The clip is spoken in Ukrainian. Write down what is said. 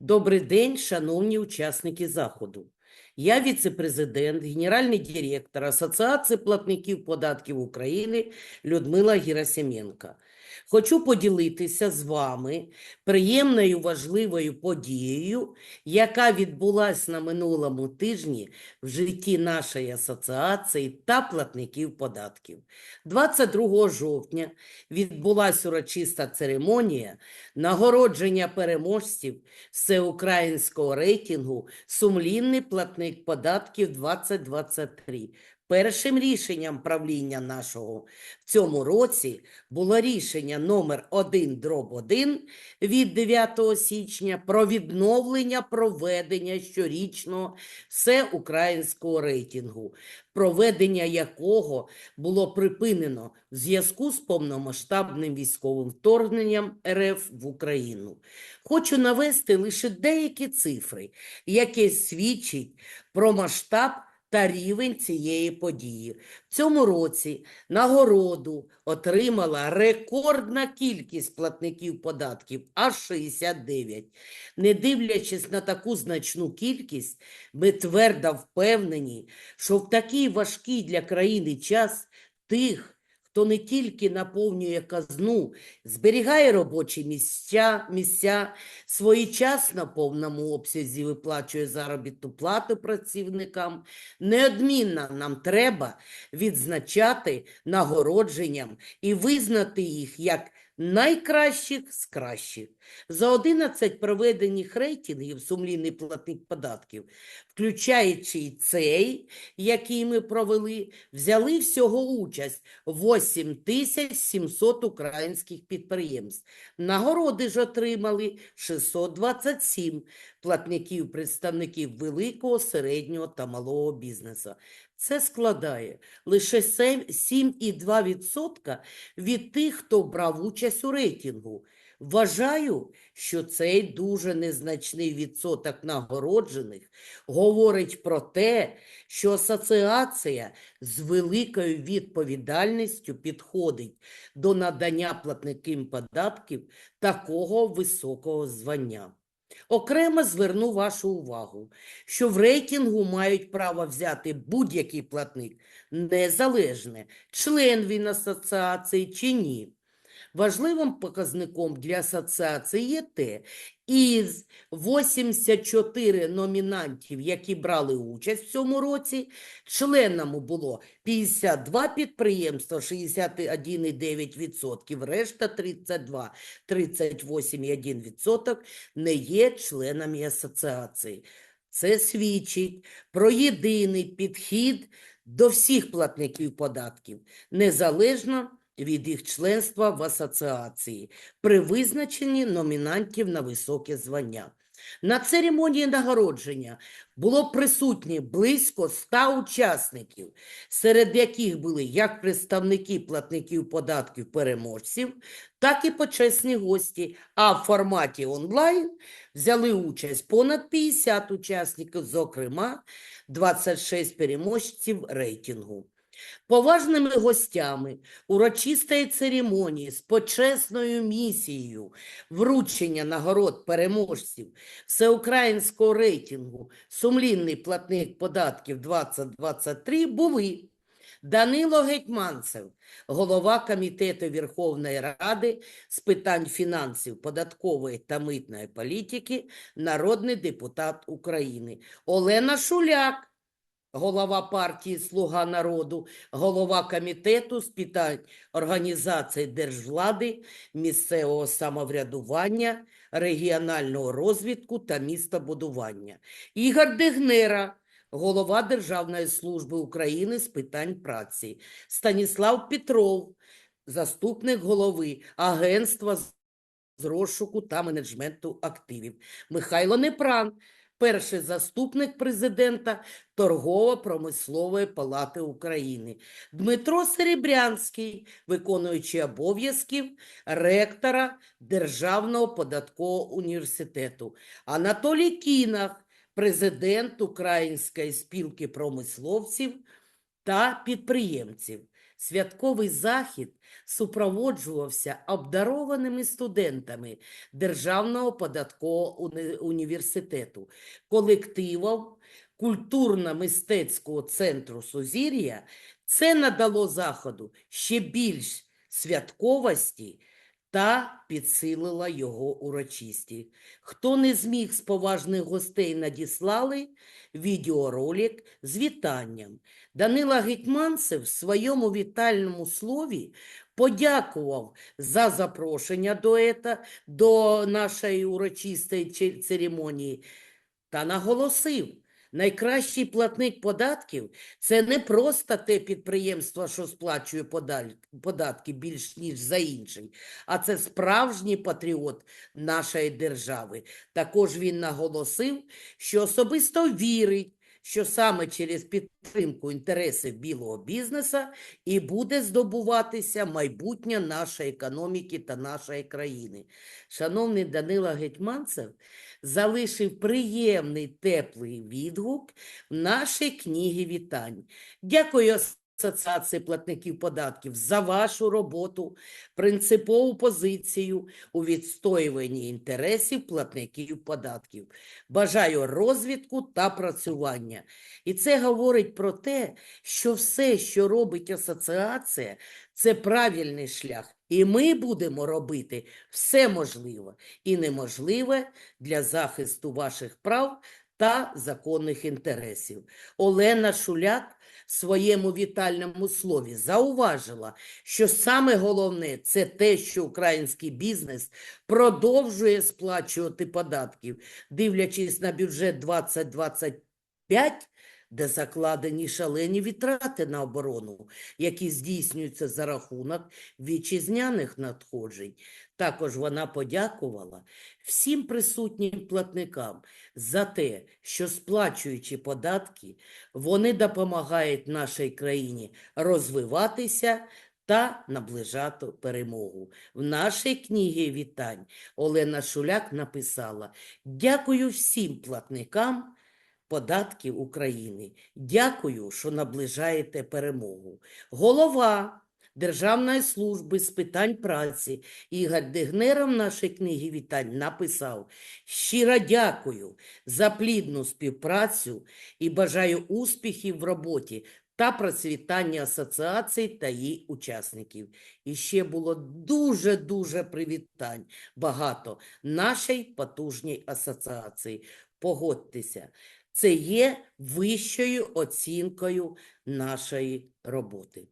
Добрий день, шановні учасники заходу. Я віце-президент, генеральний директор Асоціації платників податків України Людмила Герасименко. Хочу поділитися з вами приємною важливою подією, яка відбулась на минулому тижні в житті нашої асоціації та платників податків. 22 жовтня відбулася урочиста церемонія нагородження переможців всеукраїнського рейтингу «Сумлінний платник податків 2023». Першим рішенням правління нашого в цьому році було рішення номер 1 дроб 1 від 9 січня про відновлення проведення щорічного всеукраїнського рейтингу, проведення якого було припинено в зв'язку з повномасштабним військовим вторгненням РФ в Україну. Хочу навести лише деякі цифри, які свідчать про масштаб та рівень цієї події. В цьому році нагороду отримала рекордна кількість платників податків аж 69. Не дивлячись на таку значну кількість, ми твердо впевнені, що в такий важкий для країни час тих, хто не тільки наповнює казну, зберігає робочі місця, місця своєчасно в повному обсязі виплачує заробітну плату працівникам, неодмінно нам треба відзначати нагородженням і визнати їх як найкращих з кращих. За 11 проведених рейтингів сумлінний платник податків, включаючи й цей, який ми провели, взяли всього участь 8 тисяч 700 українських підприємств. Нагороди ж отримали 627 платників представників великого, середнього та малого бізнесу. Це складає лише 7,2% від тих, хто брав участь у рейтингу. Вважаю, що цей дуже незначний відсоток нагороджених говорить про те, що асоціація з великою відповідальністю підходить до надання платникам податків такого високого звання. Окремо зверну вашу увагу, що в рейтингу мають право взяти будь-який платник, незалежне, член він асоціації чи ні. Важливим показником для асоціації є те, із 84 номінантів, які брали участь в цьому році, членами було 52 підприємства, 61,9%, решта 32, 38,1% не є членами асоціації. Це свідчить про єдиний підхід до всіх платників податків, незалежно від їх членства в асоціації при визначенні номінантів на високе звання. На церемонії нагородження було присутні близько 100 учасників, серед яких були як представники платників податків переможців, так і почесні гості, а в форматі онлайн взяли участь понад 50 учасників, зокрема 26 переможців рейтингу. Поважними гостями урочистої церемонії з почесною місією вручення нагород переможців всеукраїнського рейтингу «Сумлінний платник податків 2023» були. Данило Гетьманцев, голова Комітету Верховної Ради з питань фінансів, податкової та митної політики, народний депутат України, Олена Шуляк, голова партії Слуга народу, голова комітету з питань організації держвлади, місцевого самоврядування, регіонального розвитку та містобудування. Ігор Дегнера, голова Державної служби України з питань праці. Станіслав Петров, заступник голови Агентства з розшуку та менеджменту активів. Михайло Непран, перший заступник президента Торгово-промислової палати України. Дмитро Серебрянський, виконуючий обов'язків ректора Державного податкового університету. Анатолій Кінах, президент Української спілки промисловців та підприємців. Святковий захід супроводжувався обдарованими студентами Державного податкового уні- університету, колективом культурно-мистецького центру Сузір'я. Це надало заходу ще більш святковості та підсилила його урочисті. Хто не зміг з поважних гостей надіслали відеоролик з вітанням. Данила Гетьманцев в своєму вітальному слові подякував за запрошення до, ета, до нашої урочистої церемонії та наголосив, найкращий платник податків – це не просто те підприємство, що сплачує податки більш ніж за інший, а це справжній патріот нашої держави. Також він наголосив, що особисто вірить, що саме через підтримку інтересів білого бізнесу і буде здобуватися майбутнє нашої економіки та нашої країни. Шановний Данила Гетьманцев залишив приємний теплий відгук в нашій книгі вітань. Дякую Асоціації платників податків за вашу роботу, принципову позицію у відстоюванні інтересів платників податків. Бажаю розвитку та працювання. І це говорить про те, що все, що робить асоціація, це правильний шлях. І ми будемо робити все можливе і неможливе для захисту ваших прав та законних інтересів. Олена Шуляк своєму вітальному слові зауважила, що саме головне це те, що український бізнес продовжує сплачувати податків, дивлячись на бюджет 2025, де закладені шалені витрати на оборону, які здійснюються за рахунок вітчизняних надходжень. Також вона подякувала всім присутнім платникам за те, що сплачуючи податки, вони допомагають нашій країні розвиватися та наближати перемогу. В нашій книгі вітань Олена Шуляк написала «Дякую всім платникам податків України. Дякую, що наближаєте перемогу». Голова Державної служби з питань праці Ігор Дегнеров в нашій книгі вітань написав «Щиро дякую за плідну співпрацю і бажаю успіхів в роботі та процвітання асоціацій та її учасників. І ще було дуже-дуже привітань багато нашій потужній асоціації. Погодьтеся, це є вищою оцінкою нашої роботи.